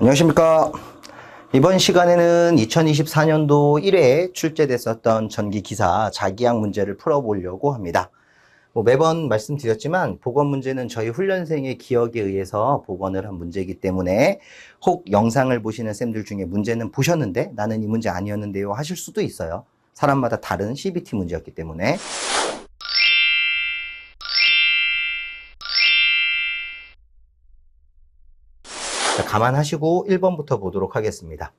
안녕하십니까. 이번 시간에는 2024년도 1회에 출제됐었던 전기 기사 자기약 문제를 풀어보려고 합니다. 뭐 매번 말씀드렸지만 복원 문제는 저희 훈련생의 기억에 의해서 복원을 한 문제이기 때문에 혹 영상을 보시는 쌤들 중에 문제는 보셨는데 나는 이 문제 아니었는데요 하실 수도 있어요. 사람마다 다른 CBT 문제였기 때문에 감안하시고 1번부터 보도록 하겠습니다.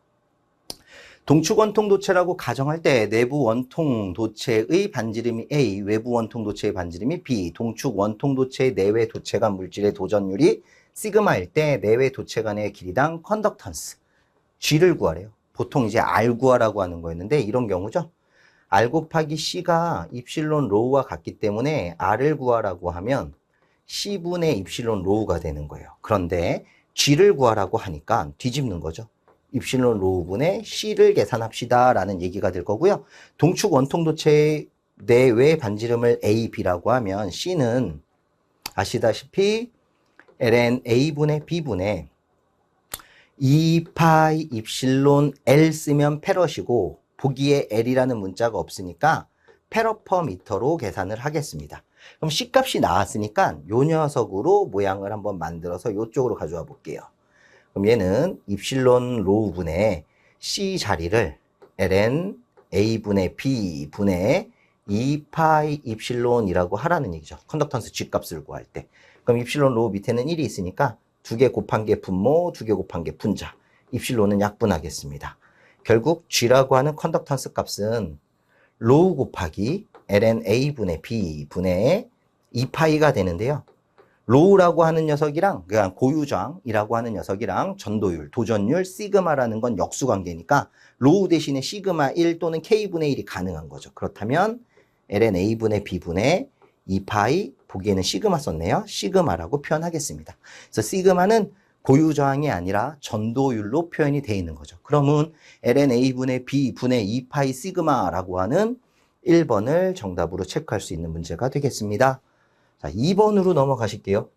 동축 원통 도체라고 가정할 때 내부 원통 도체의 반지름이 A, 외부 원통 도체의 반지름이 B, 동축 원통 도체의 내외 도체 간 물질의 도전율이 시그마일 때 내외 도체 간의 길이당 컨덕턴스 G를 구하래요. 보통 이제 R 구하라고 하는 거였는데 이런 경우죠. R 곱하기 C가 입실론 로우와 같기 때문에 R을 구하라고 하면 C분의 입실론 로우가 되는 거예요. 그런데 G를 구하라고 하니까 뒤집는 거죠. 입실론 로우분의 C를 계산합시다 라는 얘기가 될 거고요. 동축 원통 도체의 내외 반지름을 A, B라고 하면 C는 아시다시피 ln A분의 B분의 2파이 입실론 L 쓰면 페럿이고 보기에 L이라는 문자가 없으니까 페럿퍼미터로 계산을 하겠습니다. 그럼 C 값이 나왔으니까 요 녀석으로 모양을 한번 만들어서 요쪽으로 가져와 볼게요. 그럼 얘는 입실론 로우분의 C 자리를 ln A분의 B분의 2파이 입실론이라고 하라는 얘기죠. 컨덕턴스 G 값을 구할 때. 그럼 입실론 로우 밑에는 1이 있으니까 두 개 곱한 게 분모, 두 개 곱한 게 분자. 입실론은 약분하겠습니다. 결국 G라고 하는 컨덕턴스 값은 로우 곱하기 ln A분의 B분의 2파이가 되는데요. 로우라고 하는 녀석이랑 그냥 고유장이라고 하는 녀석이랑 전도율, 도전율, 시그마라는 건 역수 관계니까 로우 대신에 시그마 1 또는 K분의 1이 가능한 거죠. 그렇다면 ln A분의 B분의 2파이 보기에는 시그마 썼네요. 시그마라고 표현하겠습니다. 그래서 시그마는 고유저항이 아니라 전도율로 표현이 되어 있는 거죠. 그러면 ln A분의 B분의 2파이 시그마라고 하는 1번을 정답으로 체크할 수 있는 문제가 되겠습니다. 자, 2번으로 넘어가실게요.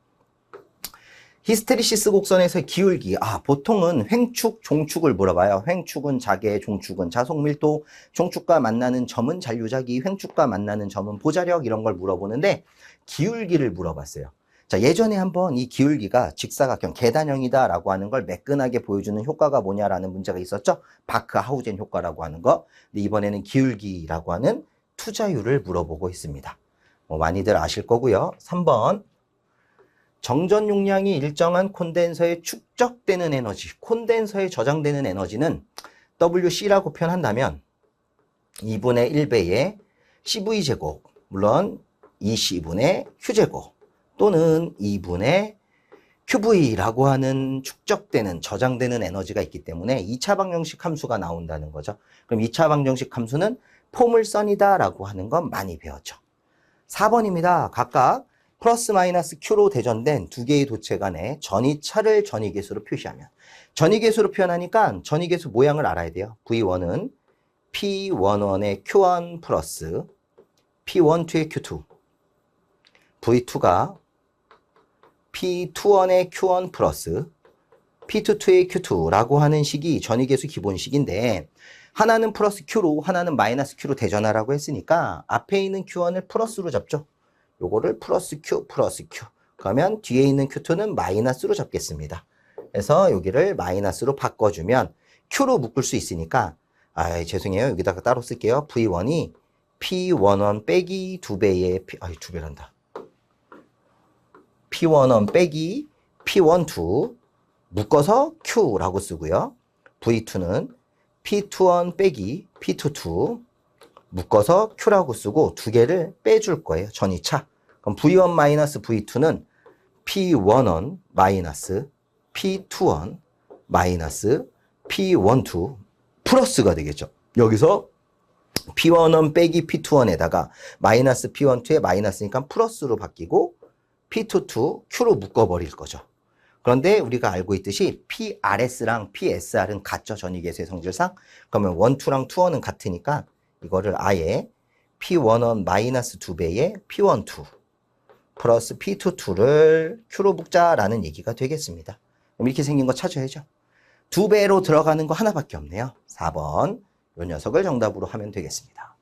히스테리시스 곡선에서의 기울기. 아, 보통은 횡축, 종축을 물어봐요. 횡축은 자개, 종축은 자속 밀도, 종축과 만나는 점은 잔류자기, 횡축과 만나는 점은 보자력 이런 걸 물어보는데 기울기를 물어봤어요. 자, 예전에 한번 이 기울기가 직사각형 계단형이다라고 하는 걸 매끈하게 보여주는 효과가 뭐냐라는 문제가 있었죠. 바크 하우젠 효과라고 하는 거. 근데 이번에는 기울기라고 하는 투자율을 물어보고 있습니다. 뭐 많이들 아실 거고요. 3번 정전 용량이 일정한 콘덴서에 축적되는 에너지, 콘덴서에 저장되는 에너지는 WC라고 표현한다면 2분의 1배의 CV제곱, 물론 2C분의 Q제곱 또는 2분의 QV라고 하는 축적되는, 저장되는 에너지가 있기 때문에 2차 방정식 함수가 나온다는 거죠. 그럼 2차 방정식 함수는 포물선이다라고 하는 건 많이 배웠죠. 4번입니다. 각각 플러스 마이너스 Q로 대전된 두 개의 도체 간의 전이차를 전이계수로 표시하면 전이계수로 표현하니까 전이계수 모양을 알아야 돼요. V1은 P11의 Q1 플러스 P12의 Q2 V2가 P21의 Q1 플러스 P22의 Q2라고 하는 식이 전이계수 기본식인데 하나는 플러스 Q로 하나는 마이너스 Q로 대전하라고 했으니까 앞에 있는 Q1을 플러스로 잡죠. 요거를 플러스 Q 플러스 Q 그러면 뒤에 있는 Q2는 마이너스로 잡겠습니다. 그래서 여기를 마이너스로 바꿔주면 Q로 묶을 수 있으니까 아 죄송해요 여기다가 따로 쓸게요. V1이 P11 빼기 2배의 P, 아이 2배란다. P11 빼기 P12 묶어서 Q라고 쓰고요. V2는 P21 빼기 P22 묶어서 Q라고 쓰고 두 개를 빼줄 거예요. 전이차. 그럼 V1 마이너스 V2는 P11 마이너스 P21 마이너스 P12 플러스가 되겠죠. 여기서 P11 빼기 P21에다가 마이너스 P12에 마이너스니까 플러스로 바뀌고 P22 Q로 묶어버릴 거죠. 그런데 우리가 알고 있듯이 PRS랑 PSR은 같죠. 전이계수의 성질상. 그러면 1, 2랑 2원은 같으니까 이거를 아예 P11 마이너스 2배의 P12 플러스 P22를 Q로 묶자라는 얘기가 되겠습니다. 그럼 이렇게 생긴 거 찾아야죠. 두 배로 들어가는 거 하나밖에 없네요. 4번 요 녀석을 정답으로 하면 되겠습니다.